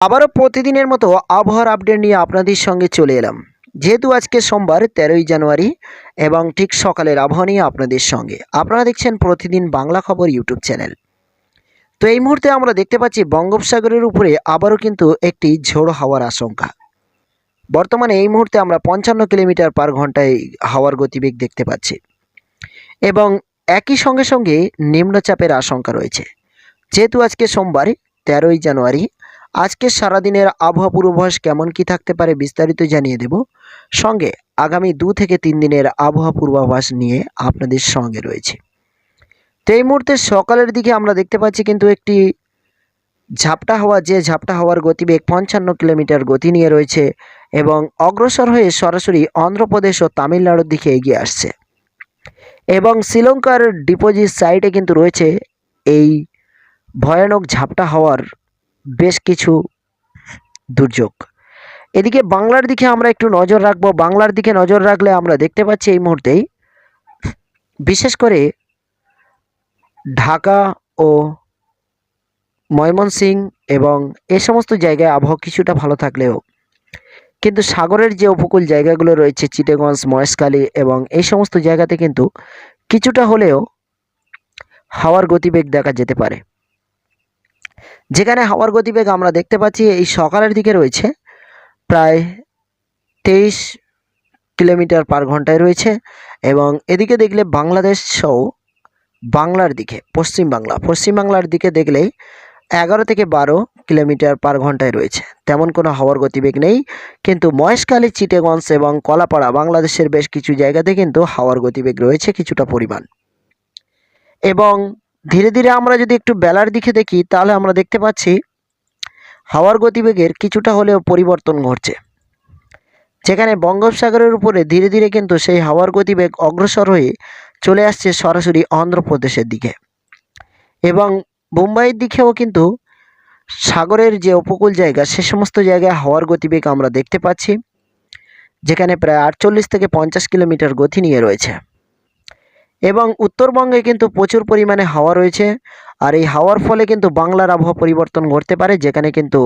আবারও প্রতিদিনের মতো আবহাওয়ার আপডেট নিয়ে আপনাদের সঙ্গে চলে এলাম। যেহেতু আজকে সোমবার, তেরোই জানুয়ারি, এবং ঠিক সকালের আবহাওয়া নিয়ে আপনাদের সঙ্গে। আপনারা দেখছেন প্রতিদিন বাংলা খবর ইউটিউব চ্যানেল। তো এই মুহূর্তে আমরা দেখতে পাচ্ছি বঙ্গোপসাগরের উপরে আবারও কিন্তু একটি ঝোড়ো হাওয়ার আশঙ্কা। বর্তমানে এই মুহূর্তে আমরা পঞ্চান্ন কিলোমিটার পার ঘন্টায় হাওয়ার গতিবেগ দেখতে পাচ্ছি। এবং একই সঙ্গে সঙ্গে নিম্নচাপের আশঙ্কা রয়েছে। যেহেতু আজকে সোমবার, তেরোই জানুয়ারি আজকের সারাদিনের আবহাওয়া পূর্বাভাস কেমন কি থাকতে পারে বিস্তারিত জানিয়ে দেব। সঙ্গে আগামী দু থেকে তিন দিনের আবহাওয়া পূর্বাভাস নিয়ে আপনাদের সঙ্গে রয়েছে। তো এই মুহূর্তে সকালের দিকে আমরা দেখতে পাচ্ছি কিন্তু একটি ঝাপটা হাওয়া, যে ঝাপটা হাওয়ার গতিবেগ পঞ্চান্ন কিলোমিটার গতি নিয়ে রয়েছে এবং অগ্রসর হয়ে সরাসরি অন্ধ্রপ্রদেশ ও তামিলনাড়ুর দিকে এগিয়ে আসছে। এবং শ্রীলঙ্কার ডিপোজিট সাইডে কিন্তু রয়েছে এই ভয়ানক ঝাপটা হওয়ার বেশ কিছু দুর্যোগ। এদিকে বাংলার দিকে আমরা একটু নজর রাখব। বাংলার দিকে নজর রাখলে আমরা দেখতে পাচ্ছি এই মুহূর্তেই, বিশেষ করে ঢাকা ও ময়মনসিং এবং এ সমস্ত জায়গায় আবহাওয়া কিছুটা ভালো থাকলেও, কিন্তু সাগরের যে উপকূল জায়গাগুলো রয়েছে চিটেগঞ্জ মহেশখালী এবং এই সমস্ত জায়গাতে কিন্তু কিছুটা হলেও হাওয়ার গতিবেগ দেখা যেতে পারে। যেখানে হাওয়ার গতিবেগ আমরা দেখতে পাচ্ছি, এই সকালের দিকে রয়েছে প্রায় তেইশ কিলোমিটার পার ঘন্টায় রয়েছে এবং এদিকে দেখলে বাংলাদেশ সহ বাংলার দিকে, পশ্চিম বাংলা, পশ্চিম বাংলার দিকে দেখলেই এগারো থেকে বারো কিলোমিটার পার ঘন্টায় রয়েছে। তেমন কোনো হাওয়ার গতিবেগ নেই, কিন্তু মহেশখালী চিটেগঞ্জ এবং কলাপাড়া বাংলাদেশের বেশ কিছু জায়গাতে কিন্তু হাওয়ার গতিবেগ রয়েছে কিছুটা পরিমাণ। এবং ধীরে ধীরে আমরা যদি একটু বেলার দিকে দেখি, তাহলে আমরা দেখতে পাচ্ছি হাওয়ার গতিবেগের কিছুটা হলেও পরিবর্তন ঘটছে। যেখানে বঙ্গোপসাগরের উপরে ধীরে ধীরে কিন্তু সেই হাওয়ার গতিবেগ অগ্রসর হয়ে চলে আসছে সরাসরি অন্ধ্রপ্রদেশের দিকে। এবং মুম্বাইয়ের দিকেও কিন্তু সাগরের যে উপকূল জায়গা, সে সমস্ত জায়গায় হাওয়ার গতিবেগ আমরা দেখতে পাচ্ছি, যেখানে প্রায় আটচল্লিশ থেকে পঞ্চাশ কিলোমিটার গতি নিয়ে রয়েছে। এবং উত্তরবঙ্গে কিন্তু প্রচুর পরিমাণে হাওয়া রয়েছে। আর এই হাওয়ার ফলে কিন্তু বাংলার আবহাওয়া পরিবর্তন ঘটতে পারে, যেখানে কিন্তু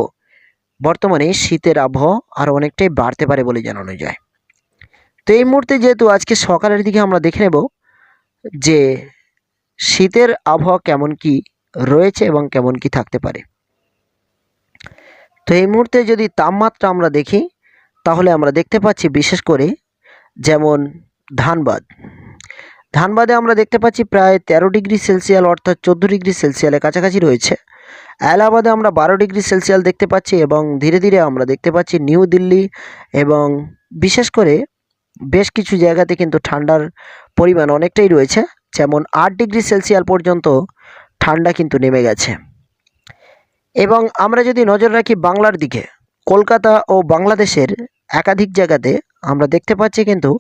বর্তমানে শীতের আবহাওয়া আর অনেকটাই বাড়তে পারে বলে জানানো যায়। তো এই মুহূর্তে যেহেতু আজকে সকালের দিকে আমরা দেখে নেব যে শীতের আবহাওয়া কেমন কি রয়েছে এবং কেমন কি থাকতে পারে। তো এই মুহূর্তে যদি তাপমাত্রা আমরা দেখি, তাহলে আমরা দেখতে পাচ্ছি বিশেষ করে যেমন ধানবাদ। ধানবাদে আমরা দেখতে পাচ্ছি প্রায় তেরো ডিগ্রি সেলসিয়াল অর্থাৎ চোদ্দ ডিগ্রি সেলসিয়ালের কাছাকাছি রয়েছে। এলাহাবাদে আমরা বারো ডিগ্রি সেলসিয়াল দেখতে পাচ্ছি এবং ধীরে ধীরে আমরা দেখতে পাচ্ছি নিউ দিল্লি এবং বিশেষ করে বেশ কিছু জায়গাতে কিন্তু ঠান্ডার পরিমাণ অনেকটাই রয়েছে। যেমন আট ডিগ্রি সেলসিয়াল পর্যন্ত ঠান্ডা কিন্তু নেমে গেছে। এবং আমরা যদি নজর রাখি বাংলার দিকে, কলকাতা ও বাংলাদেশের একাধিক জায়গাতে আমরা দেখতে পাচ্ছি কিন্তু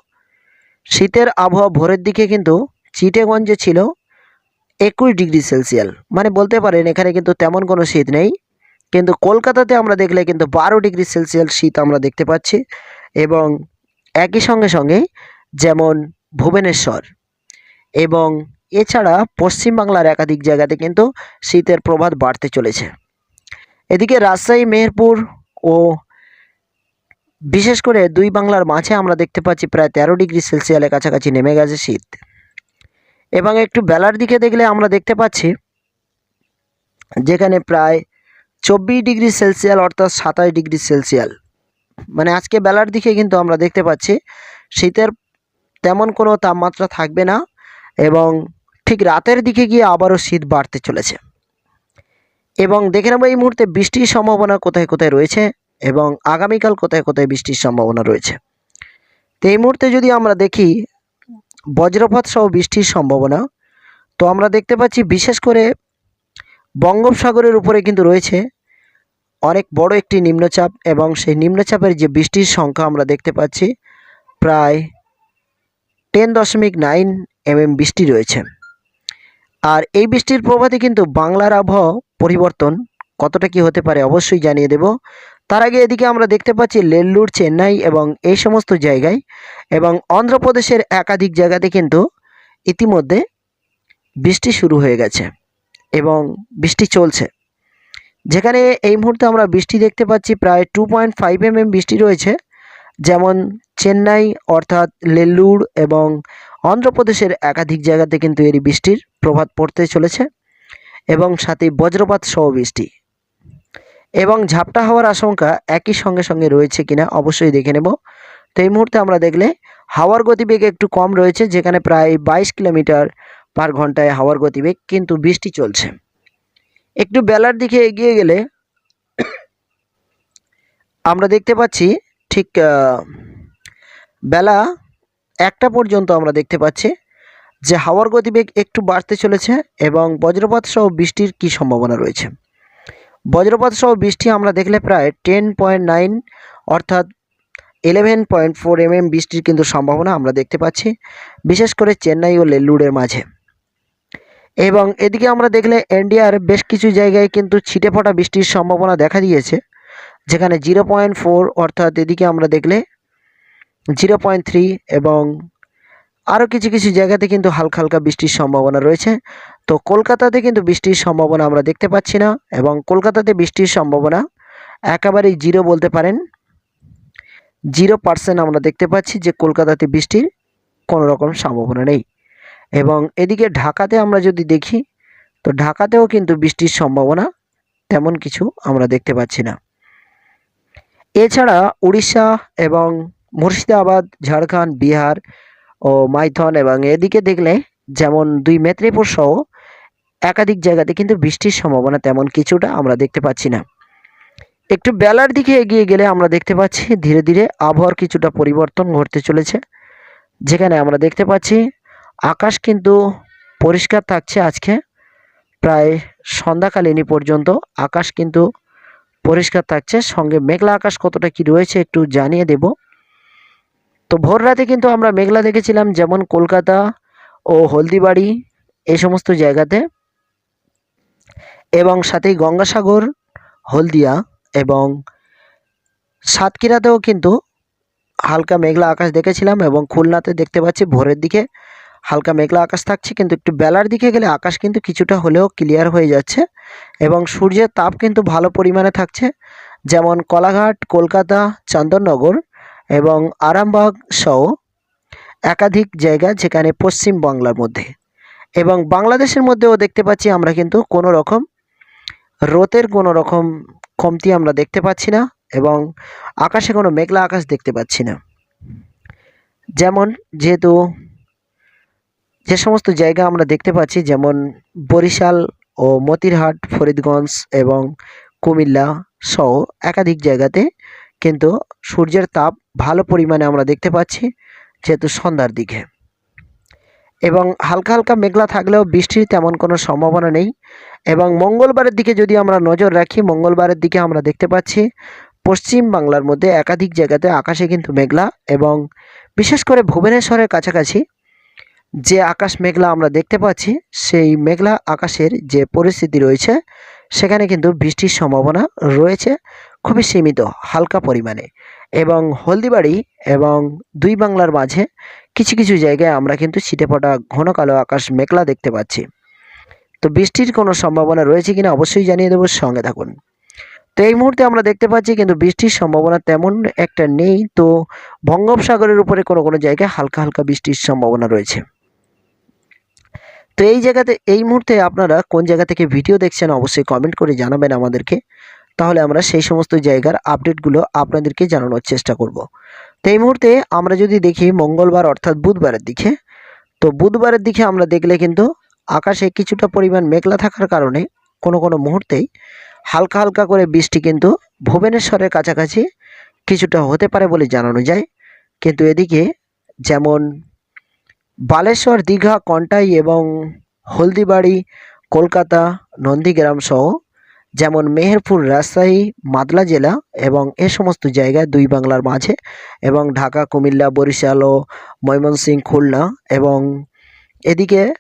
শীতের আবহাওয়া ভোরের দিকে কিন্তু চিটেগঞ্জে ছিল একুশ ডিগ্রি সেলসিয়াল মানে বলতে পারেন এখানে কিন্তু তেমন কোনো শীত নেই। কিন্তু কলকাতাতে আমরা দেখলে কিন্তু বারো ডিগ্রি সেলসিয়াল শীত আমরা দেখতে পাচ্ছি। এবং একই সঙ্গে সঙ্গে যেমন ভুবনেশ্বর এবং এছাড়া পশ্চিমবাংলার একাধিক জায়গাতে কিন্তু শীতের প্রভাব বাড়তে চলেছে। এদিকে রাজশাহী, মেহেরপুর ও বিশেষ করে দুই বাংলার মাঝে আমরা দেখতে পাচ্ছি প্রায় তেরো ডিগ্রি সেলসিয়ালের কাছাকাছি নেমে গেছে শীত। এবং একটু বেলার দিকে দেখলে আমরা দেখতে পাচ্ছি যেখানে প্রায় চব্বিশ ডিগ্রি সেলসিয়াল অর্থাৎ সাতাশ ডিগ্রি সেলসিয়াল মানে আজকে বেলার দিকে কিন্তু আমরা দেখতে পাচ্ছি শীতের তেমন কোনো তাপমাত্রা থাকবে না এবং ঠিক রাতের দিকে গিয়ে আবারও শীত বাড়তে চলেছে। এবং দেখে নেব এই মুহূর্তে বৃষ্টির সম্ভাবনা কোথায় কোথায় রয়েছে। এবং আগামীকাল কোথায় কোথায় বৃষ্টির সম্ভাবনা রয়েছে। তো এই মুহূর্তে যদি আমরা দেখি বজ্রপাত সহ বৃষ্টির সম্ভাবনা, তো আমরা দেখতে পাচ্ছি বিশেষ করে বঙ্গোপসাগরের উপরে কিন্তু রয়েছে অনেক বড় একটি নিম্নচাপ এবং সেই নিম্নচাপের যে বৃষ্টির সংখ্যা আমরা দেখতে পাচ্ছি প্রায় টেন দশমিক নাইন এমএম বৃষ্টি রয়েছে। আর এই বৃষ্টির প্রভাবে কিন্তু বাংলার আবহাওয়া পরিবর্তন কতটা কি হতে পারে অবশ্যই জানিয়ে দেব। তার আগে এদিকে আমরা দেখতে পাচ্ছি নেল্লুর চেন্নাই এবং এই সমস্ত জায়গায় এবং অন্ধ্রপ্রদেশের একাধিক জায়গাতে কিন্তু ইতিমধ্যে বৃষ্টি শুরু হয়ে গেছে এবং বৃষ্টি চলছে। যেখানে এই মুহূর্তে আমরা বৃষ্টি দেখতে পাচ্ছি প্রায় টু পয়েন্ট ফাইভ এমএম বৃষ্টি রয়েছে, যেমন চেন্নাই অর্থাৎ নেল্লুর এবং অন্ধ্রপ্রদেশের একাধিক জায়গাতে কিন্তু এর বৃষ্টির প্রভাব পড়তে চলেছে এবং সাথে বজ্রপাত সহ বৃষ্টি। এবং ঝাপটা হওয়ার আশঙ্কা একই সঙ্গে সঙ্গে রয়েছে কিনা অবশ্যই দেখে নেব। তো এই মুহূর্তে আমরা দেখলে হাওয়ার গতিবেগ একটু কম রয়েছে, যেখানে প্রায় বাইশ কিলোমিটার পার ঘন্টায় হাওয়ার গতিবেগ কিন্তু বৃষ্টি চলছে। একটু বেলার দিকে এগিয়ে গেলে আমরা দেখতে পাচ্ছি ঠিক বেলা একটা পর্যন্ত আমরা দেখতে পাচ্ছি যে হাওয়ার গতিবেগ একটু বাড়তে চলেছে এবং বজ্রপাত সহ বৃষ্টির কী সম্ভাবনা রয়েছে। বজ্রপাত সহ বৃষ্টি আমরা দেখলে প্রায় টেন পয়েন্ট নাইন অর্থাৎ ইলেভেন পয়েন্ট ফোর এমএম বৃষ্টির কিন্তু সম্ভাবনা আমরা দেখতে পাচ্ছি, বিশেষ করে চেন্নাই ও লেল্লুরের মাঝে। এবং এদিকে আমরা দেখলে ইন্ডিয়ার বেশ কিছু জায়গায় কিন্তু ছিটে ফোটা বৃষ্টির সম্ভাবনা দেখা দিয়েছে, যেখানে জিরো পয়েন্ট ফোর অর্থাৎ এদিকে আমরা দেখলে জিরো পয়েন্ট থ্রি এবং আরও কিছু কিছু জায়গাতে কিন্তু হালকা হালকা বৃষ্টির সম্ভাবনা রয়েছে। তো কলকাতাতে কিন্তু বৃষ্টির সম্ভাবনা আমরা দেখতে পাচ্ছি না এবং কলকাতাতে বৃষ্টির সম্ভাবনা একেবারেই জিরো বলতে পারেন। জিরো পার্সেন্ট আমরা দেখতে পাচ্ছি যে কলকাতাতে বৃষ্টির কোনো রকম সম্ভাবনা নেই। এবং এদিকে ঢাকাতে আমরা যদি দেখি, তো ঢাকাতেও কিন্তু বৃষ্টির সম্ভাবনা তেমন কিছু আমরা দেখতে পাচ্ছি না। এছাড়া উড়িষ্যা এবং মুর্শিদাবাদ, ঝাড়খণ্ড, বিহার ও মাইথন এবং এদিকে দেখলে যেমন দুই মেদিনীপুর সহ একাধিক জায়গাতে কিন্তু বৃষ্টির সম্ভাবনা তেমন কিছুটা আমরা দেখতে পাচ্ছি না। একটু বেলার দিকে এগিয়ে গেলে আমরা দেখতে পাচ্ছি ধীরে ধীরে আবহাওয়ার কিছুটা পরিবর্তন ঘটতে চলেছে। যেখানে আমরা দেখতে পাচ্ছি আকাশ কিন্তু পরিষ্কার থাকছে আজকে। প্রায় সন্ধ্যাকালীনই পর্যন্ত আকাশ কিন্তু পরিষ্কার থাকছে। সঙ্গে মেঘলা আকাশ কতটা কি রয়েছে একটু জানিয়ে দেব। তো ভোর রাতে কিন্তু আমরা মেঘলা দেখেছিলাম, যেমন কলকাতা ও হলদিবাড়ি এই সমস্ত জায়গাতে। এবং সাথেই গঙ্গাসাগর, হলদিয়া এবং সাতক্ষীরাতেও কিন্তু হালকা মেঘলা আকাশ দেখেছিলাম এবং খুলনাতে দেখতে পাচ্ছি ভোরের দিকে হালকা মেঘলা আকাশ থাকছে, কিন্তু একটু বেলার দিকে গেলে আকাশ কিন্তু কিছুটা হলেও ক্লিয়ার হয়ে যাচ্ছে এবং সূর্যের তাপ কিন্তু ভালো পরিমাণে থাকছে। যেমন কলাঘাট, কলকাতা, চন্দননগর এবং আরামবাগ সহ একাধিক জায়গা যেখানে পশ্চিম বাংলার মধ্যে। এবং বাংলাদেশের মধ্যেও দেখতে পাচ্ছি আমরা কিন্তু কোনো রকম রোতের কোনো রকম কমতি আমরা দেখতে পাচ্ছি না এবং আকাশে কোনো মেঘলা আকাশ দেখতে পাচ্ছি না। যেমন যেহেতু যে সমস্ত জায়গা আমরা দেখতে পাচ্ছি, যেমন বরিশাল ও মতিরহাট, ফরিদগঞ্জ এবং কুমিল্লা সহ একাধিক জায়গাতে কিন্তু সূর্যের তাপ ভালো পরিমাণে আমরা দেখতে পাচ্ছি, যেহেতু সন্ধ্যার দিকে। এবং হালকা হালকা মেঘলা থাকলেও বৃষ্টির তেমন কোনো সম্ভাবনা নেই। এবং মঙ্গলবারের দিকে যদি আমরা নজর রাখি, মঙ্গলবারের দিকে আমরা দেখতে পাচ্ছি পশ্চিম বাংলার মধ্যে একাধিক জায়গাতে আকাশে কিন্তু মেঘলা এবং বিশেষ করে ভুবনেশ্বরের কাছাকাছি যে আকাশ মেঘলা আমরা দেখতে পাচ্ছি, সেই মেঘলা আকাশের যে পরিস্থিতি রয়েছে, সেখানে কিন্তু বৃষ্টির সম্ভাবনা রয়েছে, খুবই সীমিত, হালকা পরিমাণে। এবং হলদিবাড়ি এবং দুই বাংলার মাঝে কিছু কিছু জায়গায় আমরা কিন্তু ছিটেফোঁটা ঘন কালো আকাশ মেঘলা দেখতে পাচ্ছি। তো বৃষ্টির কোনো সম্ভাবনা রয়েছে কিনা অবশ্যই জানিয়ে দেবো, সঙ্গে থাকুন। তো এই মুহূর্তে আমরা দেখতে পাচ্ছি কিন্তু বৃষ্টির সম্ভাবনা তেমন একটা নেই। তো বঙ্গোপসাগরের উপরে কোনো কোনো জায়গায় হালকা হালকা বৃষ্টির সম্ভাবনা রয়েছে। তো এই জায়গাতে, এই মুহূর্তে আপনারা কোন জায়গা থেকে ভিডিও দেখছেন অবশ্যই কমেন্ট করে জানাবেন আমাদেরকে। তাহলে আমরা সেই সমস্ত জায়গার আপডেটগুলো আপনাদেরকে জানানোর চেষ্টা করব। তো এই মুহূর্তে আমরা যদি দেখি মঙ্গলবার অর্থাৎ বুধবারের দিকে, তো বুধবারের দিকে আমরা দেখলে কিন্তু আকাশে কিছুটা পরিমাণ মেঘলা থাকার কারণে কোনো কোনো মুহূর্তেই হালকা হালকা করে বৃষ্টি কিন্তু ভুবনেশ্বরের কাছাকাছি কিছুটা হতে পারে বলে জানানো যায়। কিন্তু এদিকে যেমন বালেশ্বর, দীঘা, কন্টাই এবং হলদিবাড়ি, কলকাতা, নন্দীগ্রাম সহ যেমন মেহেরপুর, রাজশাহী, মাদলা জেলা এবং এ সমস্ত জায়গায় দুই বাংলার মাঝে এবং ঢাকা, কুমিল্লা, বরিশাল ও ময়মনসিংহ খুলনা এবং এদিকে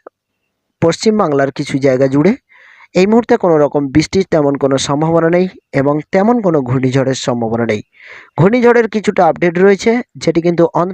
পশ্চিম বাংলার কিছু জায়গা জুড়ে এই মুহূর্তে কোনো রকম বৃষ্টির তেমন কোনো সম্ভাবনা নেই এবং তেমন কোনো ঘূর্ণিঝড়ের সম্ভাবনা নেই। ঘূর্ণিঝড়ের কিছুটা আপডেট রয়েছে, যেটি কিন্তু অন্ধ্র